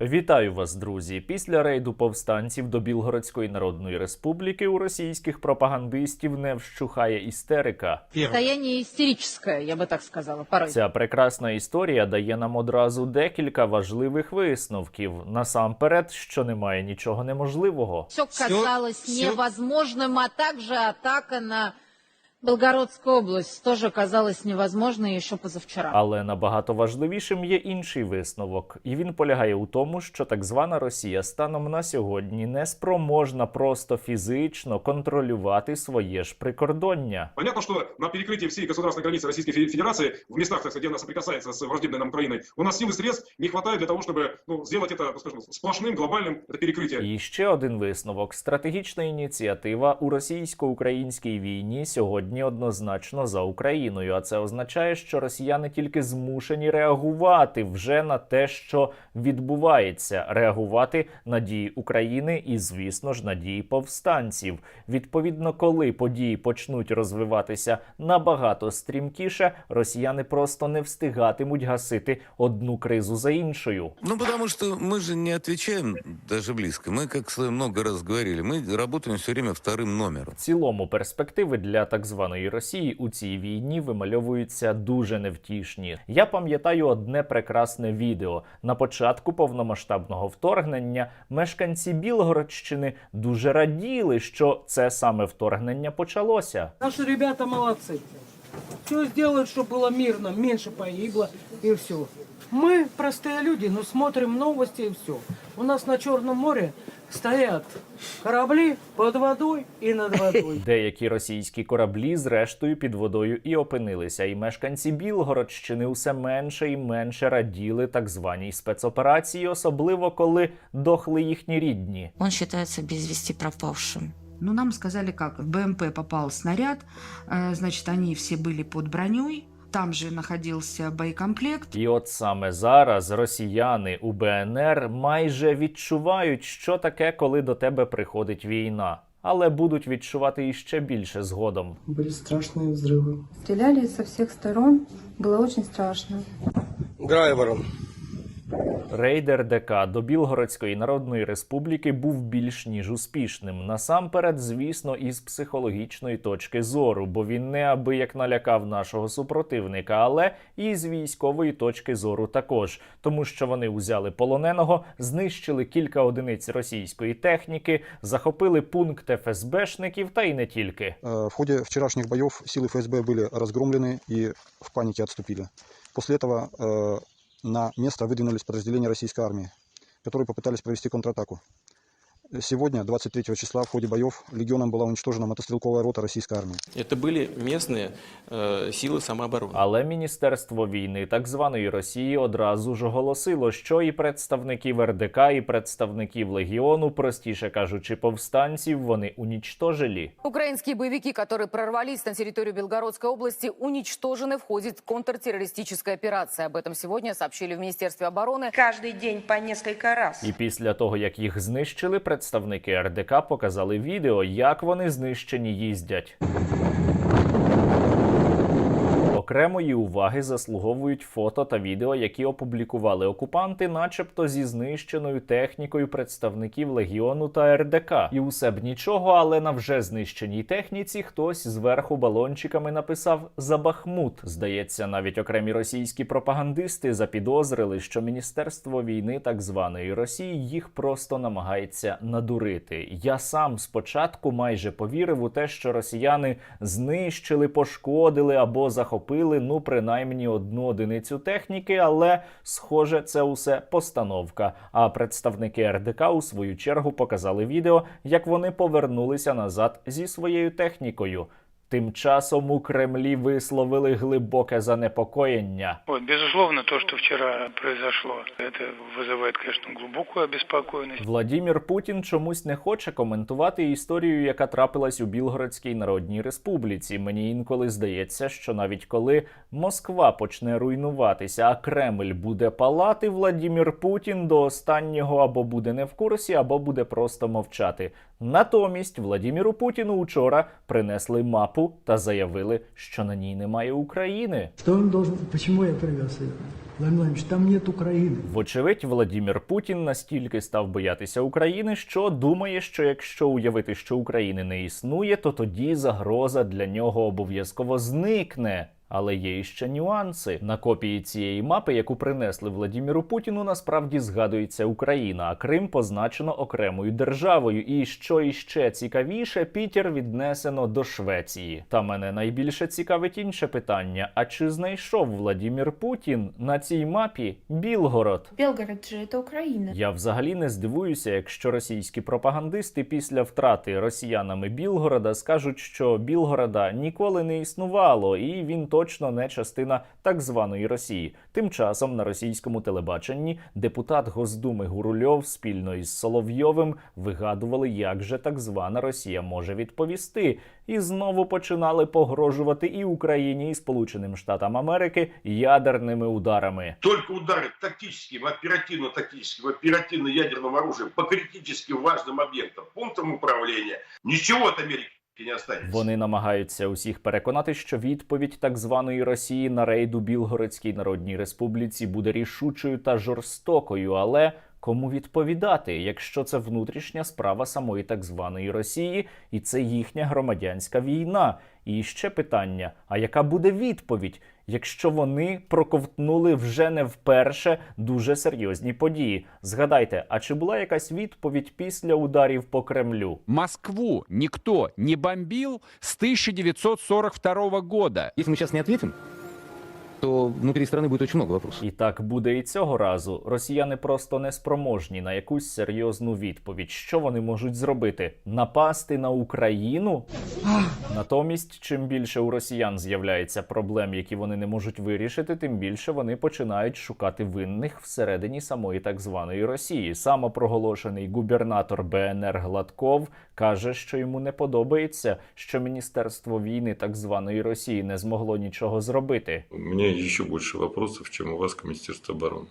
Вітаю вас, друзі! Після рейду повстанців до Білгородської Народної Республіки у російських пропагандистів не вщухає істерика. Состояние истерическое, я бы так сказала, порой. Ця прекрасна історія дає нам одразу декілька важливих висновків. Насамперед, що немає нічого неможливого. Все казалось всё- невозможным, а также атака на Белгородскую область тоже казалось невозможной еще позавчера. Але набагато важливішим є інший висновок, і він полягає у тому, що так звана Росія станом на сьогодні не спроможна просто фізично контролювати своє ж прикордоння. Понятно, что на перекрытии всей государственной границы Российской Фе- Федерации, в местах, так сказать, где она соприкасается с враждебной нам Украиной, у нас сил и средств не хватает для того, чтобы ну, сделать это, ну, скажем, сплошным, глобальным, это перекрытие. І ще один висновок: стратегічна ініціатива у російсько-українській війні сьогодні однозначно за Україною. А це означає, що росіяни тільки змушені реагувати вже на те, що відбувається, реагувати на дії України і, звісно ж, на дії повстанців. Відповідно, коли події почнуть розвиватися набагато стрімкіше, росіяни просто не встигатимуть гасити одну кризу за іншою. Ну, потому что мы же не отвечаем даже близко. Мы, как с- много раз говорили, мы работаем все время вторым номером. В цілому перспективи для так званої Росії у цій війні вимальовуються дуже невтішні. Я пам'ятаю одне прекрасне відео. На початку повномасштабного вторгнення мешканці Білгородщини дуже раділи, що це саме вторгнення почалося. Наши ребята молодцы. Все сделают, чтобы было мирно, меньше погибло и все. Мы простые люди, но смотрим новости и все. У нас на Черном море стоят корабли под водой и над водой. Деякі російські кораблі, зрештою, під водою і опинилися, і мешканці Білгородщини усе менше і менше раділи так званій спецоперації, особливо коли дохли їхні рідні. Он считается без вести пропавшим. Ну, нам сказали как, в БМП попал снаряд, э, значит, они все были под броней, там же находился боекомплект. І от саме зараз росіяни у БНР майже відчувають, що таке, коли до тебе приходить війна, але будуть відчувати іще більше згодом. Были страшные взрывы. Стреляли со всех сторон. Было очень страшно. драйвером. Рейдер ДК до Білгородської Народної Республіки був більш ніж успішним. Насамперед, звісно, із психологічної точки зору, бо він неабияк налякав нашого супротивника, але і з військової точки зору також, тому що вони узяли полоненого, знищили кілька одиниць російської техніки, захопили пункт ФСБшників та й не тільки. Э, В ходе вчерашних боев силы ФСБ были разгромлены и в панике отступили. После этого э, на место выдвинулись подразделения российской армии, которые попытались провести контратаку. Сегодня, 23 числа, в ходе боев легионом была уничтожена мотострелковая рота российской армии. Это были местные э, силы самообороны. Але міністерство війни так званої Росії одразу ж оголосило, що і представників РДК, і представників легіону, простіше кажучи, повстанців, вони унічтожили. Украинские боевики, которые прорвались на территорию Белгородской области, уничтожены в ходе контртеррористической операции. Об этом сегодня сообщили в Министерстве обороны. Каждый день по несколько раз. І після того, як їх знищили, представники РДК показали відео, як вони знищені їздять. Окремої уваги заслуговують фото та відео, які опублікували окупанти, начебто зі знищеною технікою представників легіону та РДК. І усе б нічого, але на вже знищеній техніці хтось зверху балончиками написав за Бахмут. Здається, навіть окремі російські пропагандисти запідозрили, що міністерство війни так званої Росії їх просто намагається надурити. Я сам спочатку майже повірив у те, що росіяни знищили, пошкодили або захопили ну принаймні одну одиницю техніки, але схоже, це усе постановка. А представники РДК у свою чергу показали відео, як вони повернулися назад зі своєю технікою. Тим часом у Кремлі висловили глибоке занепокоєння. Вот, безусловно, то, что вчера произошло, это вызывает, конечно, глубокую обеспокоенность. Владімір Путін чомусь не хоче коментувати історію, яка трапилась у Білгородській Народній Республіці. Мені інколи здається, що навіть коли Москва почне руйнуватися, а Кремль буде палати, Владімір Путін до останнього або буде не в курсі, або буде просто мовчати. Натомість Владіміру Путіну учора принесли мапу та заявили, що на ній немає України. Что он должен... Почему я привез? Владимир Владимирович, там нет Украины. Вочевидь, Владімір Путін настільки став боятися України, що думає, що якщо уявити, що України не існує, то тоді загроза для нього обов'язково зникне. Але є іще нюанси. На копії цієї мапи, яку принесли Владіміру Путіну, насправді згадується Україна, а Крим позначено окремою державою. І що іще цікавіше, Пітер віднесено до Швеції. Та мене найбільше цікавить інше питання: а чи знайшов Владімір Путін на цій мапі Білгород? Белгород же это Украина. Я взагалі не здивуюся, якщо російські пропагандисти після втрати росіянами Білгорода скажуть, що Білгорода ніколи не існувало, і він точно не частина так званої Росії. Тим часом на російському телебаченні депутат Госдуми Гурульов спільно із Соловйовим вигадували, як же так звана Росія може відповісти, і знову починали погрожувати і Україні, і Сполученим Штатам Америки ядерними ударами. Только удары тактическим, оперативно-тактическим, оперативно-ядерным оружием по критически важным объектам, пунктам управления, ничего от Америки не останется. вони намагаються усіх переконати, що відповідь так званої Росії на рейду Білгородській Народній Республіці буде рішучою та жорстокою, але. Кому відповідати, якщо це внутрішня справа самої так званої Росії, і це їхня громадянська війна? І ще питання: а яка буде відповідь, якщо вони проковтнули вже не вперше дуже серйозні події? Згадайте, а чи була якась відповідь після ударів по Кремлю? Москву ніхто не бомбив з 1942 года. Якщо ми зараз не ответим, то внутри страны будет очень много вопросов. І так буде і цього разу. Росіяни просто неспроможні на якусь серйозну відповідь. Що вони можуть зробити? Напасти на Україну? Натомість, чим більше у росіян з'являється проблем, які вони не можуть вирішити, тим більше вони починають шукати винних всередині самої так званої Росії. Самопроголошений губернатор БНР Гладков каже, що йому не подобається, що міністерство війни так званої Росії не змогло нічого зробити. У меня еще больше вопросов, чем у вас к Министерству обороны.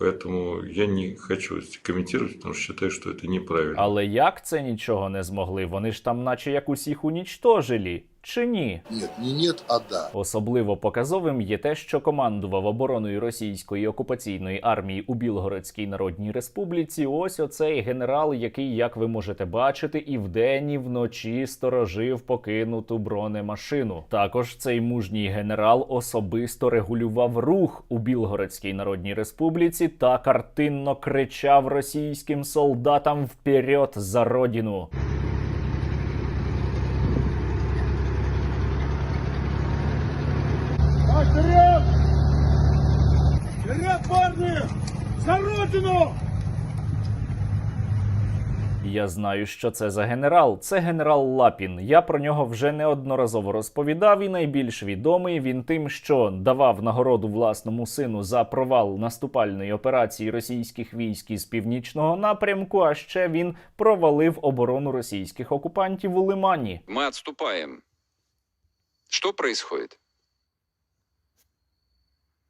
Поэтому я не хочу комментировать, потому что считаю, что это неправильно. Але як це нічого не змогли? Вони ж там, наче як усіх унічтожили. Чи ні? Не нет, а да. Особливо показовим є те, що командував обороною російської окупаційної армії у Білгородській Народній Республіці. Ось оцей генерал, який, як ви можете бачити, і вдень, і вночі сторожив покинуту бронемашину. Також цей мужній генерал особисто регулював рух у Білгородській Народній Республіці та картинно кричав російським солдатам вперед за родину. Вперед! Вперед, парни! За! Я знаю, що це за генерал. Це генерал Лапін. Я про нього вже неодноразово розповідав, і найбільш відомий він тим, що давав нагороду власному сину за провал наступальної операції російських військ із північного напрямку. А ще він провалив оборону російських окупантів у Лимані. Мы отступаем. Что происходит?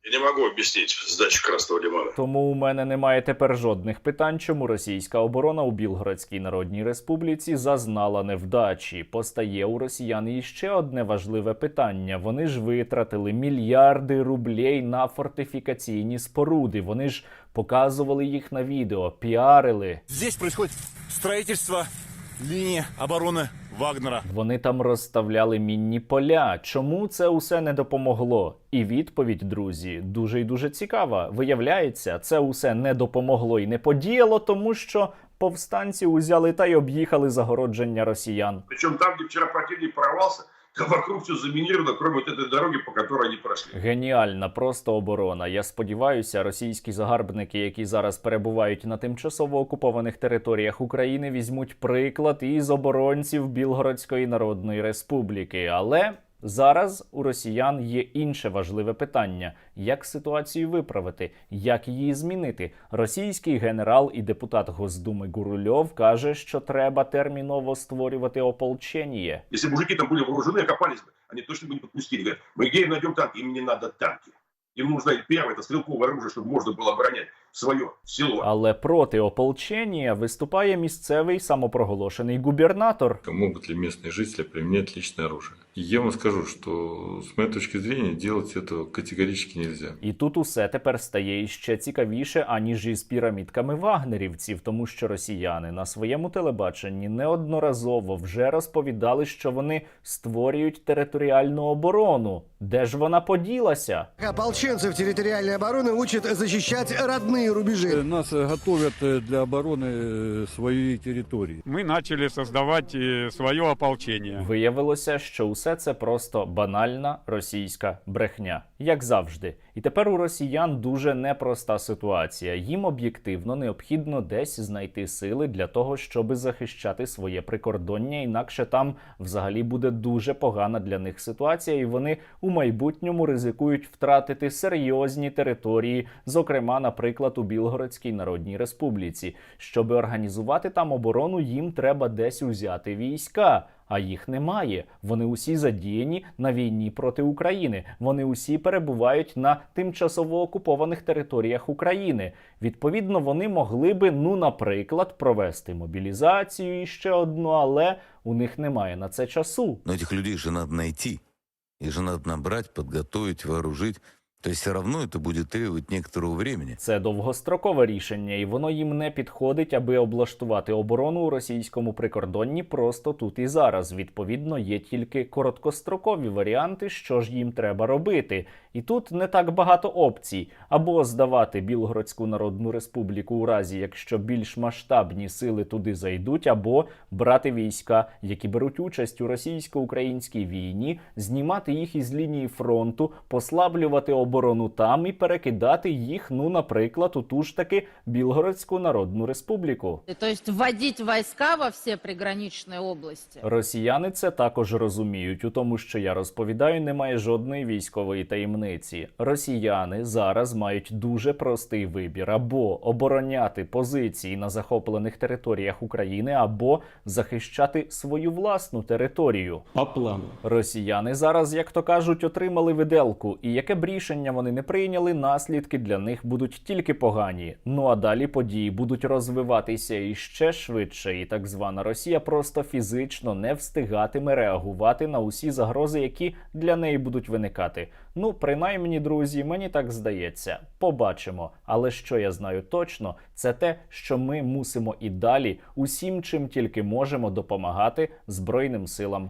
Я не могу объяснить сдачу Красного Лимана. Тому у мене немає тепер жодних питань, чому російська оборона у Білгородській Народній Республіці зазнала невдачі. Постає у росіян іще одне важливе питання. Вони ж витратили мільярди рублей на фортифікаційні споруди. Вони ж показували їх на відео, піарили. Здесь происходит строительство линии обороны Вагнера. Вони там розставляли мінні поля. Чому це усе не допомогло? І відповідь, друзі, дуже і дуже цікава. Виявляється, це усе не допомогло і не подіяло, тому що повстанці узяли та й об'їхали загородження росіян. Причому там, де вчора противник прорвался, там вокруг все кроме вот этой дороги, по которой они прошли. Геніальна просто оборона. Я сподіваюся, російські загарбники, які зараз перебувають на тимчасово окупованих територіях України, візьмуть приклад із оборонців Білгородської Народної Республіки. Але зараз у росіян є інше важливе питання: як ситуацію виправити, як її змінити. Російський генерал і депутат Госдуми Гурульов каже, що треба терміново створювати ополчення. Если мужики там были вооружены, окопались бы, они точно бы не подпустили. Говорят, мы где им найдем танки? Им не надо танки. Им нужно первое, это стрелковое оружие, чтобы можно было оборонять свое село. Але проти ополчення виступає місцевий самопроголошений губернатор. Могут ли местные жители применять личное оружие? И я вам скажу, что с моей точки зрения делать этого категорически нельзя. І тут усе тепер стає іще цікавіше, аніж із пірамідками вагнерівців, тому що росіяни на своєму телебаченні неодноразово вже розповідали, що вони створюють територіальну оборону. Де ж вона поділася? Ополченцев территориальной обороны учат защищать родные рубежи. Нас э, готовят э, для обороны э, своей территории. Мы начали создавать э, свое ополчение. Виявилося, що усе це просто банальна російська брехня, як завжди. І тепер у росіян дуже непроста ситуація. Їм об'єктивно необхідно десь знайти сили для того, щоб захищати своє прикордоння. Інакше там взагалі буде дуже погана для них ситуація, і вони у майбутньому ризикують втратити серйозні території, зокрема, наприклад, у Білгородській Народній Республіці. Щоб організувати там оборону, їм треба десь узяти війська. А їх немає. Вони усі задіяні на війні проти України. Вони усі перебувають на тимчасово окупованих територіях України. Відповідно, вони могли би, ну, наприклад, провести мобілізацію і ще одну, але у них немає на це часу. Но этих людей же надо найти. Их же надо набрать, подготовить, вооружить. То все равно это будет требовать некоторого времени. Це довгострокове рішення, і воно їм не підходить, аби облаштувати оборону у російському прикордонні просто тут і зараз. Відповідно, є тільки короткострокові варіанти, що ж їм треба робити. І тут не так багато опцій: або здавати Білгородську Народну Республіку у разі, якщо більш масштабні сили туди зайдуть, або брати війська, які беруть участь у російсько-українській війні, знімати їх із лінії фронту, послаблювати оборону там і перекидати їх, ну, наприклад, у ту ж таки Білгородську Народну Республіку. То есть вводить войска во все приграничные области. Росіяни це також розуміють. У тому, що я розповідаю, немає жодної військової таємниці. Росіяни зараз мають дуже простий вибір: або обороняти позиції на захоплених територіях України, або захищати свою власну територію. По плану. Росіяни зараз, як то кажуть, отримали виделку, і яке б рішення вони не прийняли, наслідки для них будуть тільки погані. Ну а далі події будуть розвиватися іще швидше, і так звана Росія просто фізично не встигатиме реагувати на усі загрози, які для неї будуть виникати. Ну, принаймні, друзі, мені так здається. Побачимо. Але що я знаю точно, це те, що ми мусимо і далі усім, чим тільки можемо допомагати Збройним силам